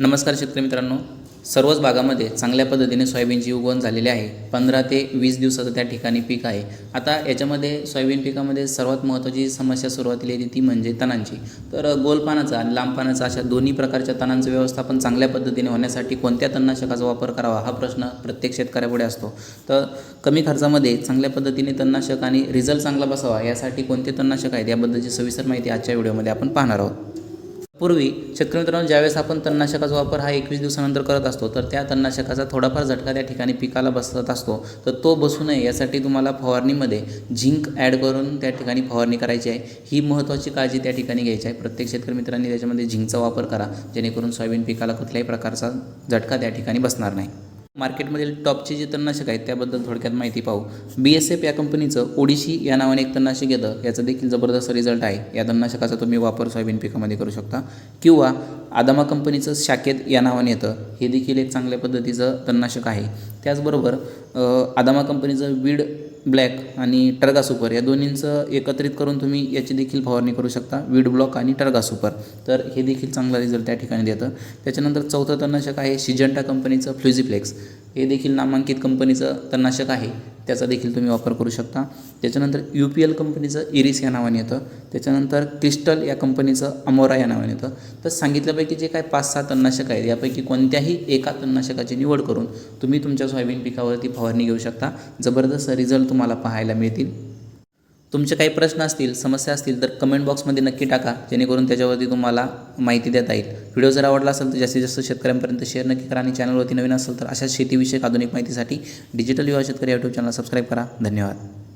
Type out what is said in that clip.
नमस्कार शेतकरी मित्रांनो. सर्वच भागामध्ये चांगल्या पद्धतीने सोयाबीनची उगवण झालेली आहे. पंधरा ते वीस दिवसाचं त्या ठिकाणी पीक आहे. आता याच्यामध्ये सोयाबीन पिकामध्ये सर्वात महत्त्वाची समस्या सुरुवातीला येते ती म्हणजे तणांची. तर गोल पानाचा आणि लांब पानाचा अशा दोन्ही प्रकारच्या तणांचं व्यवस्थापन चांगल्या पद्धतीने होण्यासाठी कोणत्या तणनाशकाचा वापर करावा हा प्रश्न प्रत्येक शेतकऱ्यापुढे असतो. तर कमी खर्चामध्ये चांगल्या पद्धतीने तणनाशक आणि रिझल्ट चांगला बसावा यासाठी कोणते तणनाशक आहेत याबद्दलची सविस्तर माहिती आजच्या व्हिडिओमध्ये आपण पाहणार आहोत. पूर्वी शेतकरी मित्रांनो ज्यावेळेस आपण तणनाशकाचा वापर हा एकवीस दिवसानंतर करत असतो तर त्या तणनाशकाचा थोडाफार झटका त्या ठिकाणी पिकाला बसत असतो. तर तो बसू नये यासाठी तुम्हाला फवारणीमध्ये झिंक ॲड करून त्या ठिकाणी फवारणी करायची आहे. ही महत्त्वाची काळजी त्या ठिकाणी घ्यायची आहे. प्रत्येक शेतकरी मित्रांनी त्याच्यामध्ये झिंकचा वापर करा जेणेकरून सोयाबीन पिकाला कुठल्याही प्रकारचा झटका त्या ठिकाणी बसणार नाही. मार्केटमधील टॉपचे जे तणनाशक आहेत त्याबद्दल थोडक्यात माहिती पाहू. बी एस एफ या कंपनीचं ओडिशी या नावाने एक तणनाशक येतं. याचा देखील जबरदस्त रिझल्ट आहे. या तणनाशकाचा तुम्ही वापर सोयाबीन पिकामध्ये करू शकता. किंवा आदामा कंपनीचं शाखेत या नावाने येतं. हे देखील एक चांगल्या पद्धतीचं तणनाशक आहे. त्याचबरोबर आदामा कंपनीचं वीड ब्लॅक आणि टर्गा सुपर या दोन्हींचं एकत्रित करून तुम्ही याची देखील फवारणी करू शकता. वीड ब्लॉक आणि टर्गा सुपर. तर हे देखील चांगला रिझल्ट त्या ठिकाणी देतं. त्याच्यानंतर चौथं तणनाशक आहे सिजंटा कंपनीचं फ्लुझिफ्लेक्स हे देखील नामांकित कंपनीचं तणनाशक आहे. त्याचा देखील तुम्ही वापर करू शकता. त्याच्यानंतर यू पी एल कंपनीचं इरिस या नावाने येतं. त्याच्यानंतर क्रिस्टल या कंपनीचं अमोरा या नावाने येतं. तर सांगितल्यापैकी जे काय पाच सहा तणनाशक आहेत यापैकी कोणत्याही एका तणनाशकाची निवड करून तुम्ही तुमच्या सोयाबीन पिकावरती फवारणी घेऊ शकता. जबरदस्त रिझल्ट तुम्हाला पाहायला मिळतील. तुमचे काही प्रश्न असतील समस्या असतील तर कमेंट बॉक्समध्ये नक्की टाका. जेणेकरून त्याच्यावरती तुम्हाला माहिती देता येईल. व्हिडिओ जर आवडला असेल तर जास्तीत जास्त शेतकऱ्यांपर्यंत शेअर नक्की करा आणि चॅनलवरती नवीन असेल तर अशा शेतीविषयक आधुनिक माहितीसाठी डिजिटल युवा शेतकरी यूट्यूब चॅनल सबस्क्राईब करा. धन्यवाद.